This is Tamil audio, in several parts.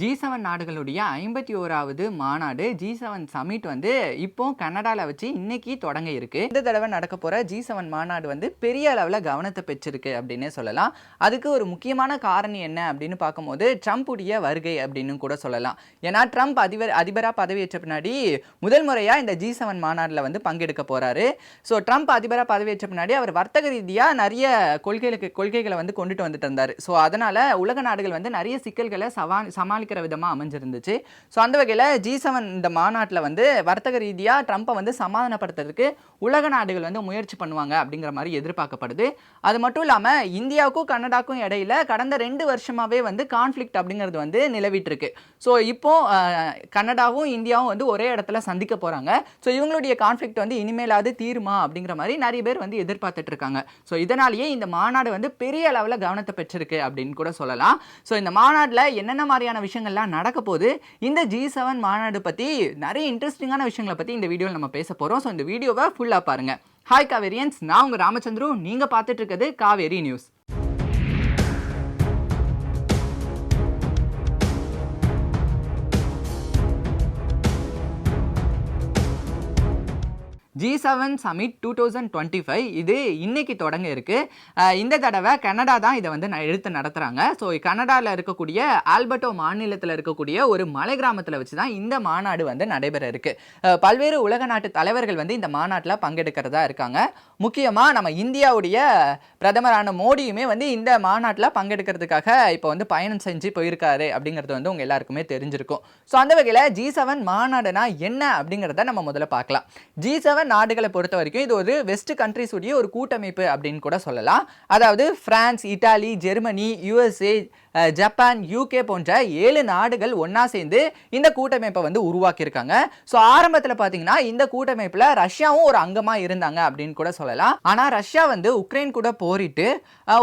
ஜி செவன் நாடுகளுடைய ஐம்பத்தி ஓராவது மாநாடு ஜி செவன் சமிட் வந்து இப்போ கனடாவில் வச்சு இன்னைக்கு தொடங்க இருக்கு. இந்த தடவை நடக்க போகிற ஜி செவன் மாநாடு வந்து பெரிய அளவில் கவனத்தை பெற்றிருக்கு அப்படின்னே சொல்லலாம். அதுக்கு ஒரு முக்கியமான காரணம் என்ன அப்படின்னு பார்க்கும்போது ட்ரம்ப்புடைய வருகை அப்படின்னு கூட சொல்லலாம். ஏன்னா ட்ரம்ப் அதிபர் அதிபராக பதவியேற்ற பின்னாடி முதல் முறையாக இந்த ஜி செவன் மாநாட்டில் வந்து பங்கெடுக்க போகிறாரு ஸோ ட்ரம்ப் அதிபராக பதவியேற்ற பின்னாடி அவர் வர்த்தக ரீதியாக நிறைய கொள்கைகளுக்கு கொள்கைகளை வந்து கொண்டுட்டு வந்துட்டு இருந்தார். ஸோ அதனால் உலக நாடுகள் வந்து நிறைய சிக்கல்களை சவா சமாளிக்கிற விதமாக அமைஞ்சிருந்துச்சு. ஸோ அந்த வகையில் ஜி செவன் இந்த மாநாட்டில் வந்து வர்த்தக ரீதியாக ட்ரம்ப்பை வந்து சமாதானப்படுத்துறதுக்கு உலக நாடுகள் வந்து முயற்சி பண்ணுவாங்க அப்படிங்கிற மாதிரி எதிர்பார்க்கப்படுது. அது மட்டும் இல்லாமல் இந்தியாவுக்கும் கனடாக்கும் இடையில கடந்த ரெண்டு வருஷமாவே வந்து கான்ஃப்ளிக்ட் அப்படிங்கிறது வந்து நிலவிட்டு இருக்கு. ஸோ இப்போ கனடாவும் இந்தியாவும் வந்து ஒரே இடத்துல சந்திக்க போகிறாங்க ஸோ இவங்களுடைய கான்ஃப்ளிக்ட் வந்து இனிமேலாவது தீருமா அப்படிங்கிற மாதிரி நிறைய பேர் வந்து எதிர்பார்த்துட்டு இருக்காங்க. ஸோ இதனாலேயே இந்த மாநாடு வந்து பெரிய அளவில் கவனத்தை பெற்றிருக்கு அப்படின்னு கூட சொல்லலாம். ஸோ இந்த மாநாட்டில் என்னென்ன மாதிரியான விஷயங்கள்லாம் நடக்க போகுது? இந்த ஜி செவன் மாநாடு பற்றி நிறைய இன்ட்ரெஸ்டிங்கான விஷயங்களை பற்றி இந்த வீடியோவில் நம்ம பேச போகிறோம் ஸோ இந்த வீடியோவை ஃபுல்லாக பாருங்கள் ஹாய் காவேரியன்ஸ். நான் உங்கள் ராமச்சந்திரு. நீங்கள் பார்த்துட்டு இருக்கிறது Kaveri news G seven summit two thousand twenty five இது இன்னைக்கு தொடங்க இருக்கு இந்த தடவை கனடா தான் இதை வந்து ந- எடுத்து நடத்துகிறாங்க ஸோ கனடாவில் இருக்கக்கூடிய ஆல்பர்டோ மாநிலத்தில் இருக்கக்கூடிய ஒரு மலை கிராமத்தில் வச்சு தான் இந்த மாநாடு வந்து நடைபெற இருக்கு. பல்வேறு உலக நாட்டு தலைவர்கள் வந்து இந்த மாநாட்டில் பங்கெடுக்கிறதா இருக்காங்க. முக்கியமாக நம்ம இந்தியாவுடைய பிரதமரான மோடியுமே வந்து இந்த மாநாட்டில் பங்கெடுக்கிறதுக்காக இப்போ வந்து பயணம் செஞ்சு போயிருக்காரு அப்படிங்கிறது வந்து உங்கள் எல்லாருக்குமே தெரிஞ்சிருக்கும். ஸோ அந்த வகையில் ஜி செவன் மாநாடுனா என்ன அப்படிங்கிறத நம்ம முதல்ல பார்க்கலாம். ஜி செவன் நாடுகளை பொறுத்த வரைக்கும் இது ஒரு வெஸ்ட் கண்ட்ரிஸ் உடைய ஒரு கூட்டமைப்பு அப்படின்னு கூட சொல்லலாம். அதாவது France Italy Germany USA Japan UK போன்ற ஏழு நாடுகள் ஒன்றா சேர்ந்து இந்த கூட்டமைப்பை வந்து உருவாக்கியிருக்காங்க. ஸோ ஆரம்பத்தில் பார்த்தீங்கன்னா இந்த கூட்டமைப்பில் ரஷ்யாவும் ஒரு அங்கமாக இருந்தாங்க அப்படின்னு கூட சொல்லலாம். ஆனால் ரஷ்யா வந்து உக்ரைன் கூட போரிட்டு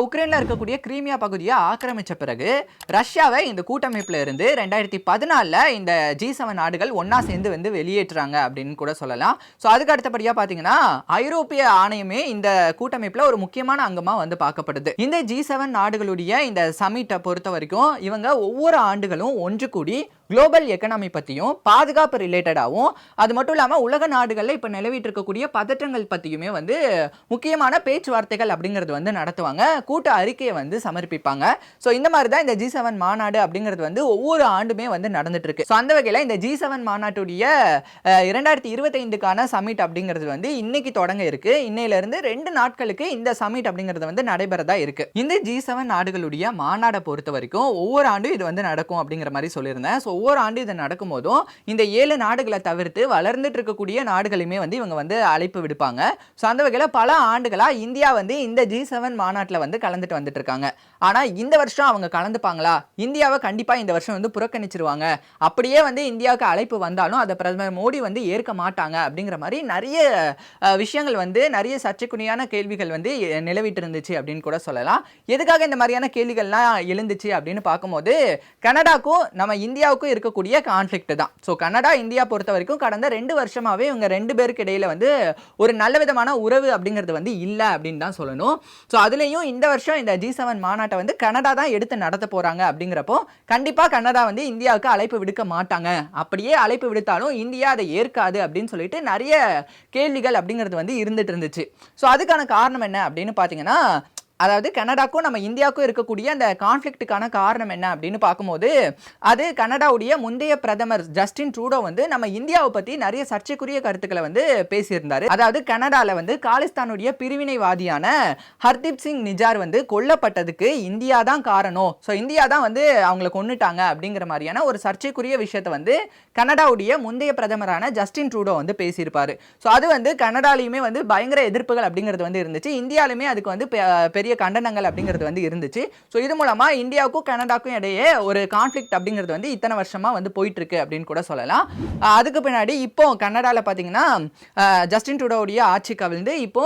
உக்ரைனில் இருக்கக்கூடிய கிரீமியா பகுதியை ஆக்கிரமித்த பிறகு ரஷ்யாவை இந்த கூட்டமைப்பில் இருந்து ரெண்டாயிரத்தி பதினாலில் இந்த ஜி செவன் நாடுகள் ஒன்றா சேர்ந்து வந்து வெளியேற்றுறாங்க அப்படின்னு கூட சொல்லலாம். ஸோ அதுக்கு அடுத்தபடியாக பார்த்தீங்கன்னா ஐரோப்பிய ஆணையமே இந்த கூட்டமைப்பில் ஒரு முக்கியமான அங்கமாக வந்து பார்க்கப்படுது. இந்த ஜி செவன் நாடுகளுடைய இந்த சமிட்டை பொறுத்த வரைக்கும் இவங்க ஒவ்வொரு ஆண்டுகளும் ஒன்று கூடி குளோபல் எக்கனாமி பற்றியும் பாதுகாப்பு ரிலேட்டடாகவும் அது மட்டும் இல்லாமல் உலக நாடுகளில் இப்போ நிலவிட்டு இருக்கக்கூடிய பதற்றங்கள் பற்றியுமே வந்து முக்கியமான பேச்சுவார்த்தைகள் அப்படிங்கிறது வந்து நடத்துவாங்க. கூட்ட அறிக்கையை வந்து சமர்ப்பிப்பாங்க. ஸோ இந்த மாதிரி தான் இந்த ஜி செவன் மாநாடு அப்படிங்கிறது வந்து ஒவ்வொரு ஆண்டுமே வந்து நடந்துட்டு இருக்கு ஸோ அந்த வகையில் இந்த ஜி செவன் மாநாட்டுடைய இரண்டாயிரத்தி இருபத்தைந்துக்கான சமிட் அப்படிங்கிறது வந்து இன்னைக்கு தொடங்க இருக்கு. இன்னையிலிருந்து ரெண்டு நாட்களுக்கு இந்த சமிட் அப்படிங்கிறது வந்து நடைபெறதா இருக்கு. இந்த ஜி செவன் நாடுகளுடைய மாநாடை பொறுத்த வரைக்கும் ஒவ்வொரு ஆண்டும் இது வந்து நடக்கும் அப்படிங்கிற மாதிரி சொல்லியிருந்தேன். ஸோ ஒவ்வொரு ஆண்டு இது நடக்கும்போதும் இந்த ஏழு நாடுகளை தவிர்த்து வளர்ந்துட்டு இருக்கக்கூடிய நாடுகளையுமே வந்து இவங்க வந்து அழைப்பு விடுப்பாங்க. ஸோ அந்த வகையில் பல ஆண்டுகளாக இந்தியா வந்து இந்த ஜி செவன் மாநாட்டில் வந்து கலந்துட்டு வந்துட்டு இருக்காங்க. ஆனால் இந்த வருஷம் அவங்க கலந்துப்பாங்களா? இந்தியாவை கண்டிப்பாக இந்த வருஷம் வந்து புறக்கணிச்சிருவாங்க. அப்படியே வந்து இந்தியாவுக்கு அழைப்பு வந்தாலும் அதை பிரதமர் மோடி வந்து ஏற்க மாட்டாங்க அப்படிங்கிற மாதிரி நிறைய விஷயங்கள் வந்து நிறைய சர்ச்சைக்குரியான கேள்விகள் வந்து நிலவிட்டு இருந்துச்சு அப்படின்னு கூட சொல்லலாம். எதுக்காக இந்த மாதிரியான கேள்விகள்லாம் எழுந்துச்சு அப்படின்னு பார்க்கும்போது கனடாக்கும் நம்ம இந்தியாவுக்கும் இருக்கக்கூடிய கான்ஃப்ளிக்ட் தான். ஸோ கனடா இந்தியா பொறுத்த வரைக்கும் கடந்த ரெண்டு வருஷமாகவே இவங்க ரெண்டு பேருக்கு இடையில் வந்து ஒரு நல்ல விதமான உறவு அப்படிங்கிறது வந்து இல்லை அப்படின்னு தான் சொல்லணும். ஸோ அதுலேயும் இந்த வருஷம் இந்த ஜி செவன் மாநாட்டை வந்து கனடா தான் எடுத்து நடத்த போறாங்க அப்படிங்கிறப்போ கண்டிப்பாக கனடா வந்து இந்தியாவுக்கு அழைப்பு விடுக்க மாட்டாங்க. அப்படியே அழைப்பு விடுத்தாலும் இந்தியா அதை ஏற்காது அப்படின்னு சொல்லிட்டு நிறைய கேள்விகள் அப்படிங்கிறது வந்து இருந்துட்டு இருந்துச்சு. ஸோ அதுக்கான காரணம் என்ன அப்படின்னு பார்த்தீங்கன்னா அதாவது கனடாக்கும் நம்ம இந்தியாவுக்கும் இருக்கக்கூடிய அந்த கான்ஃப்ளிக்ட்டுக்கான காரணம் என்ன அப்படின்னு பார்க்கும்போது அது கனடாவுடைய முந்தைய பிரதமர் ஜஸ்டின் ட்ரூடோ வந்து நம்ம இந்தியாவை பற்றி நிறைய சர்ச்சைக்குரிய கருத்துக்களை வந்து பேசியிருந்தாரு. அதாவது கனடாவில் வந்து காலிஸ்தானுடைய பிரிவினைவாதியான ஹர்தீப் சிங் நிஜார் வந்து கொல்லப்பட்டதுக்கு இந்தியா தான் காரணம். ஸோ இந்தியா தான் வந்து அவங்கள கொன்னுட்டாங்க அப்படிங்கிற மாதிரியான ஒரு சர்ச்சைக்குரிய விஷயத்தை வந்து கனடாவுடைய முந்தைய பிரதமரான ஜஸ்டின் ட்ரூடோ வந்து பேசியிருப்பார். ஸோ அது வந்து கனடாலையுமே வந்து பயங்கர எதிர்ப்புகள் அப்படிங்கிறது வந்து இருந்துச்சு. இந்தியாலுமே அதுக்கு வந்து பெ- பெரிய கண்டனங்கள் அப்படிங்கிறது வந்து இருந்துச்சு. ஸோ இது மூலமா இந்தியாவுக்கும் கனடாக்கும் இடையே ஒரு கான்ஃப்ளிக்ட் அப்படிங்கிறது வந்து இத்தனை வருஷமா வந்து போயிட்டு இருக்கு அப்படின்னு கூட சொல்லலாம். அதுக்கு பின்னாடி இப்போ கனடாவில் பார்த்தீங்கன்னா ஜஸ்டின் ட்ரூடோவுடைய ஆட்சி கவிழ்ந்து இப்போ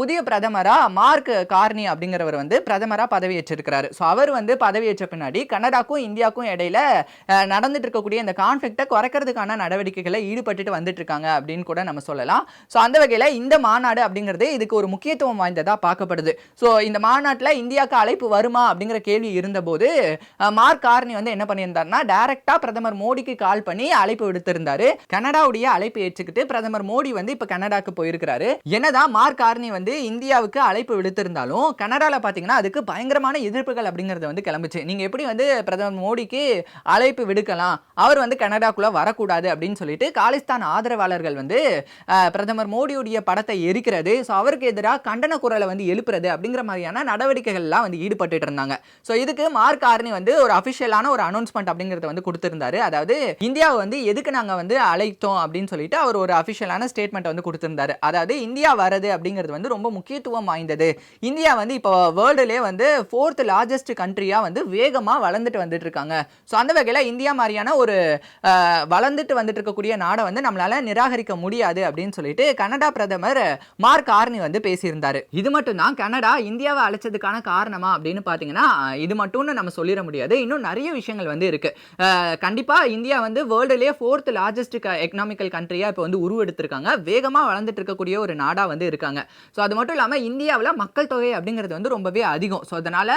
புதிய பிரதமரா மார்க் கார்னி அப்படிங்கிறவர் வந்து பிரதமரா பதவியேற்றிருக்கிறாரு. ஸோ அவர் வந்து பதவியேற்ற பின்னாடி கனடாக்கும் இந்தியாவுக்கும் இடையில நடந்துட்டு இருக்கக்கூடிய இந்த கான்ஃப்ளிக்டை குறைக்கிறதுக்கான நடவடிக்கைகளை ஈடுபட்டுட்டு வந்துட்டு இருக்காங்க அப்படின்னு கூட நம்ம சொல்லலாம். ஸோ அந்த வகையில் இந்த மாநாடு அப்படிங்கிறது இதுக்கு ஒரு முக்கியத்துவம் வாய்ந்ததாக பார்க்கப்படுது. ஸோ இந்த மாநாட்டில் இந்தியாவுக்கு அழைப்பு வருமா அப்படிங்கிற கேள்வி இருந்தபோது மார்க் கார்னி வந்து என்ன பண்ணியிருந்தாருன்னா டைரக்டாக பிரதமர் மோடிக்கு கால் பண்ணி அழைப்பு விடுத்திருந்தாரு. கனடாவுடைய அழைப்பு ஏற்றுக்கிட்டு பிரதமர் மோடி வந்து இப்போ கனடாக்கு போயிருக்கிறாரு. என்னதான் மார்க் கார்னி வந்து இந்தியாவுக்கு அழைப்பு விடுத்திருந்தாலும் கனடால பாத்தீங்கன்னா அதுக்கு பயங்கரமான எதிர்ப்புகள் அப்படிங்கறது வந்து கிளம்புச்சு. நீங்க எப்படி வந்து பிரதமர் மோடிக்கு அழைப்பு விடுக்கலாம் அவர் வந்து கனடாக்குள்ள வரக்கூடாது அப்படின்னு சொல்லிட்டு காலிஸ்தான் ஆதரவாளர்கள் வந்து பிரதமர் மோடியுடைய படத்தை எரிக்கிறது. ஸோ அவருக்கு எதிராக கண்டன குரலை வந்து எழுப்புறது அப்படிங்கிற மாதிரியான நடவடிக்கைகள்லாம் வந்து ஈடுபட்டு இருந்தாங்க. ஸோ இதுக்கு மார்க் ஆர்னி வந்து ஒரு அஃபிஷியலான ஒரு அனௌன்ஸ்மெண்ட் அப்படிங்கிறத வந்து கொடுத்திருந்தாரு. அதாவது இந்தியாவை வந்து எதுக்கு நாங்கள் வந்து அழைத்தோம் அப்படின்னு சொல்லிட்டு அவர் ஒரு அஃபிஷியலான ஸ்டேட்மெண்ட் வந்து கொடுத்திருந்தாரு. அதாவது இந்தியா வரது அப்படிங்கிறது வந்து ரொம்ப முக்கியத்துவம் வாய்ந்தது. இந்தியா வந்து இப்போ வேர்ல்டுலேயே வந்து ஃபோர்த் லார்ஜஸ்ட் கண்ட்ரியாக வந்து வேகமாக வளர்ந்துட்டு வந்துட்டு இருக்காங்க. ஸோ அந்த வகையில் இந்தியா மாதிரியான ஒரு வளர்ந்துட்டு வந்துட்டு இருக்கக்கூடிய நாடை வந்து நம்மளால நிராகரிக்க முடியாது அப்படின்னு சொல்லிட்டு கனடா பிரதமர் மார்க் ஆர்னி வந்து பேசியிருந்தாரு. இது மட்டும் தான் கனடா இந்தியாவை அழைச்சதுக்கான காரணமா அப்படின்னு பார்த்தீங்கன்னா இது மட்டும்னு நம்ம சொல்லிட முடியாது. இன்னும் நிறைய விஷயங்கள் வந்து இருக்குது கண்டிப்பாக இந்தியா வந்து வேர்ல்டுலேயே ஃபோர்த் லார்ஜஸ்ட் எக்கனாமிக்கல் கண்ட்ரியாக இப்போ வந்து உருவெடுத்திருக்காங்க. வேகமாக வளர்ந்துட்டு இருக்கக்கூடிய ஒரு நாடாக வந்து இருக்காங்க. ஸோ அது மட்டும் இல்லாமல் இந்தியாவில் மக்கள் தொகை அப்படிங்கிறது வந்து ரொம்பவே அதிகம். ஸோ அதனால்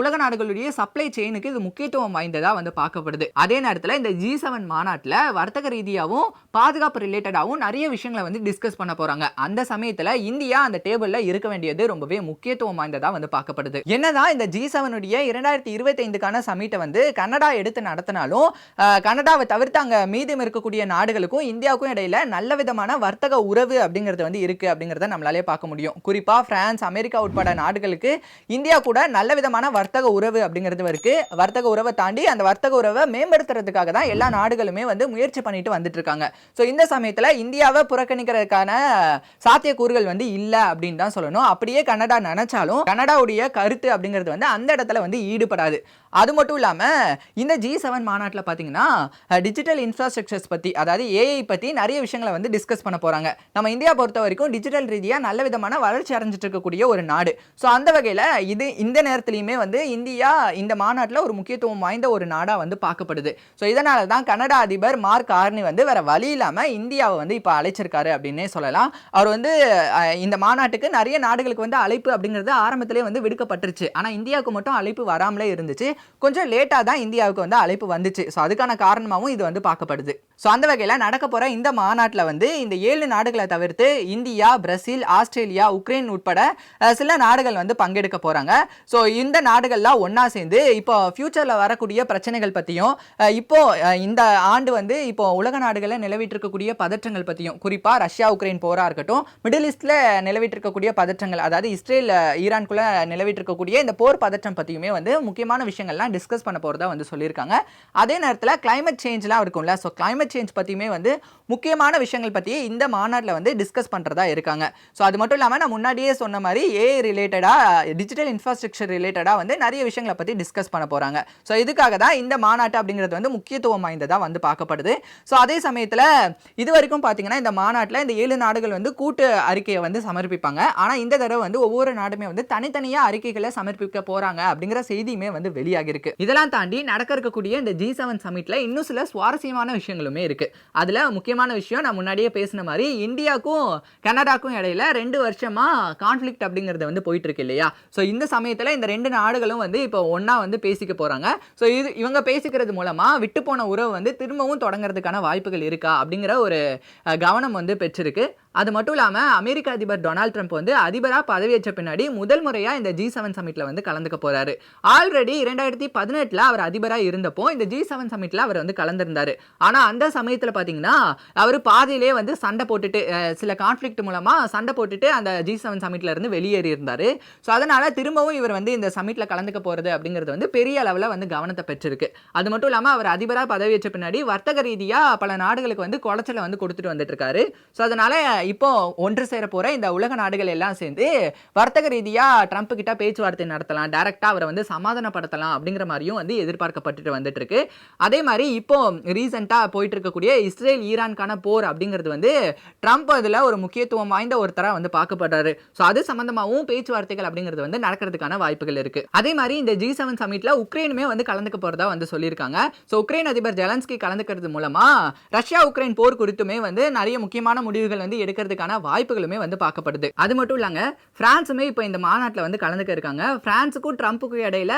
உலக நாடுகளுடைய சப்ளை செயினுக்கு இது முக்கியத்துவம் வாய்ந்ததாக வந்து பார்க்கப்படுது. அதே நேரத்தில் இந்த ஜி செவன் மாநாட்டில் வர்த்தக ரீதியாகவும் பாதுகாப்பு ரிலேட்டடாகவும் நிறைய விஷயங்களை வந்து டிஸ்கஸ் பண்ண போகிறாங்க அந்த சமயத்தில் இந்தியா அந்த டேபிளில் இருக்க வேண்டியது ரொம்பவே முக்கியத்துவம் வாய்ந்ததாக வந்து பார்க்கப்படுது. என்னதான் இந்த ஜி செவனுடைய இரண்டாயிரத்தி இருபத்தைந்துக்கான சமீட்டை வந்து கனடா எடுத்து நடத்தினாலும் கனடாவை தவிர்த்து அங்கே மீதம் இருக்கக்கூடிய நாடுகளுக்கும் இந்தியாவுக்கும் இடையில நல்ல விதமான வர்த்தக உறவு அப்படிங்கிறது வந்து இருக்கு அப்படிங்கிறத நம்மளாலே பார்க்க முடியும். குறிப்பாக பிரான்ஸ் அமெரிக்கா உட்பட நாடுகளுக்கு இந்தியா கூட நல்ல விதமான வர்த்தக உறவு அப்படிங்கிறது இருக்குது வர்த்தக உறவை தாண்டி அந்த வர்த்தக உறவை மேம்படுத்துறதுக்காக தான் எல்லா நாடுகளுமே வந்து முயற்சி பண்ணிட்டு வந்துட்டு இருக்காங்க. ஸோ இந்த சமயத்தில் இந்தியாவை புறக்கணிக்கிறதுக்கான சாத்தியக்கூறுகள் வந்து இல்லை அப்படின்னு தான் சொல்லணும். அப்படியே கனடா நினைச்சாலும் கனடாவுடைய கருத்து அப்படிங்கிறது வந்து அந்த இடத்துல வந்து ஈடுபடாது. அது மட்டும் இல்லாமல் இந்த ஜி செவன் மாநாட்டில் பார்த்தீங்கன்னா டிஜிட்டல் இன்ஃப்ராஸ்ட்ரக்சர்ஸ் பற்றி அதாவது ஏஐ பற்றி நிறைய விஷயங்களை வந்து டிஸ்கஸ் பண்ண போகிறாங்க நம்ம இந்தியா பொறுத்த வரைக்கும் டிஜிட்டல் ரீதியாக நல்ல விதமான வளர்ச்சி அடைஞ்சிட்டு இருக்கக்கூடிய ஒரு நாடு. ஸோ அந்த வகையில் இது இந்த நேரத்துலையுமே வந்து இந்தியா இந்த மாநாட்டில் ஒரு முக்கியத்துவம் வாய்ந்த ஒரு நாடாக வந்து பார்க்கப்படுது. ஸோ இதனால தான் கனடா அதிபர் மார்க் ஆர்னி வந்து வேறு வழி இல்லாமல் இந்தியாவை வந்து இப்போ அழைச்சிருக்காரு அப்படின்னே சொல்லலாம். அவர் வந்து இந்த மாநாட்டுக்கு நிறைய நாடுகளுக்கு வந்து அழைப்பு அப்படிங்கிறது ஆரம்பத்திலே வந்து விடுக்கப்பட்டுருச்சு. ஆனால் இந்தியாவுக்கு மட்டும் அழைப்பு வராமலே இருந்துச்சு. கொஞ்சம் லேட்டாக தான் இந்தியாவுக்கு வந்து அழைப்பு வந்துச்சு. ஸோ அதுக்கான காரணமாகவும் இது வந்து பார்க்கப்படுது. ஸோ அந்த வகையில் நடக்க போகிற இந்த மாநாட்டில் வந்து இந்த ஏழு நாடுகளை தவிர்த்து இந்தியா பிரசில் ஆஸ்திரேலியா உக்ரைன் உட்பட சில நாடுகள் வந்து பங்கெடுக்க போகிறாங்க ஸோ இந்த நாடுகள்லாம் ஒன்றா சேர்ந்து இப்போ ஃப்யூச்சரில் வரக்கூடிய பிரச்சனைகள் பற்றியும் இப்போ இந்த ஆண்டு வந்து இப்போ உலக நாடுகளில் நிலவிட்டு இருக்கக்கூடிய பதற்றங்கள் பற்றியும் குறிப்பாக ரஷ்யா உக்ரைன் போராக இருக்கட்டும் மிடில் ஈஸ்டில் நிலவிட்டு இருக்கக்கூடிய பதற்றங்கள் அதாவது இஸ்ரேல் ஈரான்குள்ளே நிலவிட்டு இருக்கக்கூடிய இந்த போர் பதற்றம் பற்றியுமே வந்து முக்கியமான விஷயங்கள் விஷயங்கள்லாம் டிஸ்கஸ் பண்ண போகிறதா வந்து சொல்லியிருக்காங்க. அதே நேரத்தில் கிளைமேட் சேஞ்ச்லாம் இருக்கும்ல. ஸோ கிளைமேட் சேஞ்ச் பற்றியுமே வந்து முக்கியமான விஷயங்கள் பற்றி இந்த மாநாட்டில் வந்து டிஸ்கஸ் பண்ணுறதா இருக்காங்க. ஸோ அது மட்டும் இல்லாமல் நான் முன்னாடியே சொன்ன மாதிரி ஏஐ ரிலேட்டடாக டிஜிட்டல் இன்ஃப்ராஸ்ட்ரக்சர் ரிலேட்டடாக வந்து நிறைய விஷயங்களை பற்றி டிஸ்கஸ் பண்ண போகிறாங்க ஸோ இதுக்காக தான் இந்த மாநாட்டு அப்படிங்கிறது வந்து முக்கியத்துவம் வாய்ந்ததாக வந்து பார்க்கப்படுது. ஸோ அதே சமயத்தில் இது வரைக்கும் பார்த்தீங்கன்னா இந்த மாநாட்டில் இந்த ஏழு நாடுகள் வந்து கூட்டு அறிக்கையை வந்து சமர்ப்பிப்பாங்க. ஆனால் இந்த தடவை வந்து ஒவ்வொரு நாடுமே வந்து தனித்தனியாக அறிக்கைகளை சமர்ப்பிக்க போகிறாங்க அப்படிங்கிற செய்தியுமே வந்து வெளியாகிருக்கு இதெல்லாம் தாண்டி நடக்க இருக்கக்கூடிய இந்த ஜி செவன் சமிட்ல இன்னும் சில சுவாரஸ்யமான விஷயங்களுமே இருக்கு. அதுல முக்கியமான விஷயம் நான் முன்னாடியே பேசின மாதிரி இந்தியாவுக்கும் கனடாக்கும் இடையில ரெண்டு வருஷமா கான்ஃப்ளிக்ட் அப்படிங்கிறது வந்து போயிட்டு இருக்கு இல்லையா? ஸோ இந்த சமயத்துல இந்த ரெண்டு நாடுகளும் வந்து இப்போ ஒன்றா வந்து பேசிக்க போறாங்க. ஸோ இது இவங்க பேசிக்கிறது மூலமா விட்டு போன உறவு வந்து திரும்பவும் தொடங்குறதுக்கான வாய்ப்புகள் இருக்கா அப்படிங்கிற ஒரு கவனம் வந்து பெற்றிருக்கு. அது மட்டும் இல்லாமல் அமெரிக்க அதிபர் டொனால்ட் ட்ரம்ப் வந்து அதிபராக பதவியேற்ற பின்னாடி முதல் முறையாக இந்த ஜி செவன் சமிட்டில் வந்து கலந்துக்க போகிறாரு ஆல்ரெடி இரண்டாயிரத்தி பதினெட்டில் அவர் அதிபராக இருந்தப்போ இந்த ஜி செவன் சமிட்டில் அவர் வந்து கலந்துருந்தார். ஆனால் அந்த சமயத்தில் பார்த்தீங்கன்னா அவர் பாதியிலே வந்து சண்டை போட்டுட்டு சில கான்ஃப்ளிக்ட் மூலமாக சண்டை போட்டுட்டு அந்த ஜி செவன் சமிட்டில் இருந்து வெளியேறி இருந்தார். ஸோ அதனால் திரும்பவும் இவர் வந்து இந்த சமிட்டில் கலந்துக்க போகிறது அப்படிங்கிறது வந்து பெரிய அளவில் வந்து கவனத்தை பெற்றிருக்கு. அது மட்டும் இல்லாமல் அவர் அதிபராக பதவியேற்ற பின்னாடி வர்த்தக ரீதியாக பல நாடுகளுக்கு வந்து குளச்சலை வந்து கொடுத்துட்டு வந்துட்டு இருக்காரு. ஸோ அதனால் இப்போ ஒன்று சேர போகிற இந்த உலக நாடுகள் எல்லாம் சேர்ந்து வர்த்தக ரீதியாக ட்ரம்ப் கிட்ட பேச்சுவார்த்தை நடத்தலாம். டேரெக்டாக அவரை வந்து சமாதானப்படுத்தலாம் அப்படிங்கிற மாதிரியும் வந்து எதிர்பார்க்கப்பட்டுட்டு வந்துட்டு இருக்கு அதே மாதிரி இப்போ ரீசெண்டாக போயிட்டு இருக்கக்கூடிய இஸ்ரேல் ஈரான்கான போர் அப்படிங்கிறது வந்து ட்ரம்ப் அதில் ஒரு முக்கியத்துவம் வாய்ந்த ஒருத்தராக வந்து பார்க்கப்படுறாரு. ஸோ அது சம்மந்தமாகவும் பேச்சுவார்த்தைகள் அப்படிங்கிறது வந்து நடக்கிறதுக்கான வாய்ப்புகள் இருக்கு. அதே மாதிரி இந்த ஜி செவன் சமிட்ல உக்ரைனுமே வந்து கலந்துக்க போறதா வந்து சொல்லியிருக்காங்க. ஸோ உக்ரைன் அதிபர் ஜெலன்ஸ்கி கலந்துக்கிறது மூலமா ரஷ்யா உக்ரைன் போர் குறித்துமே வந்து நிறைய முக்கியமான முடிவுகள் வந்து எடுக்க இருக்கிறதுக்கான வாய்ப்புகளுமே வந்து பார்க்கப்படுது. அது மட்டும் இல்லாங்க பிரான்ஸுமே இப்போ இந்த மாநாட்டில் வந்து கலந்துக்க இருக்காங்க. பிரான்ஸுக்கும் ட்ரம்ப்புக்கும் இடையில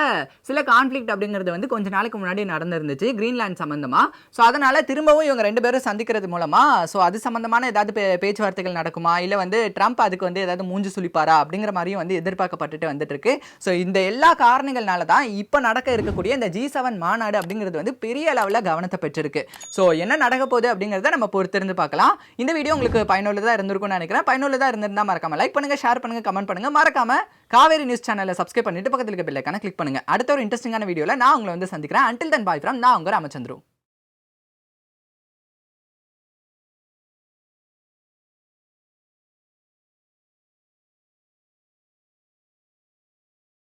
சில கான்ஃப்ளிக்ட் அப்படிங்கிறது வந்து கொஞ்ச நாளைக்கு முன்னாடி நடந்திருந்துச்சு கிரீன்லாந்து சம்மந்தமாக ஸோ அதனால திரும்பவும் இவங்க ரெண்டு பேரும் சந்திக்கிறது மூலமா ஸோ அது சம்மந்தமான ஏதாவது பே- பேச்சுவார்த்தைகள் நடக்குமா? இல்லை வந்து ட்ரம்ப் அதுக்கு வந்து ஏதாவது மூஞ்சி சுழிப்பாரா அப்படிங்கிற மாதிரியும் வந்து எதிர்பார்க்கப்பட்டுட்டு வந்துட்டு இருக்கு ஸோ இந்த எல்லா காரணங்கள்னால தான் இப்போ நடக்க இருக்கக்கூடிய இந்த ஜி செவன் மாநாடு அப்படிங்கிறது வந்து பெரிய அளவில் கவனத்தை பெற்றிருக்கு. ஸோ என்ன நடக்க போகுது அப்படிங்கிறத நம்ம பொறுத்திருந்து பார்க்கலாம். இந்த வீடியோ உங்களுக்கு பயனுள்ளதாக இருந்திருக்கும்னு நினைக்கிறேன். பயனுள்ளதாக இருந்திருந்தா மறக்காம லைக் பண்ணுங்க ஷேர் பண்ணுங்க கமெண்ட் பண்ணுங்க. மறக்காம காவேரி நியூஸ் சேனலை சப்ஸ்கிரைப் பண்ணிட்டு பக்கத்தில் இருக்க பில்லைக்கான கிளிக் பண்ணுங்க. அடுத்த ஒரு இன்ட்ரெஸ்டிங்கான வீடியோவில் நான் உங்களை வந்து சந்திக்கிறேன். அன்டில் தன் பாய் ஃப்ரம் நான் உங்க ராமச்சந்திரும்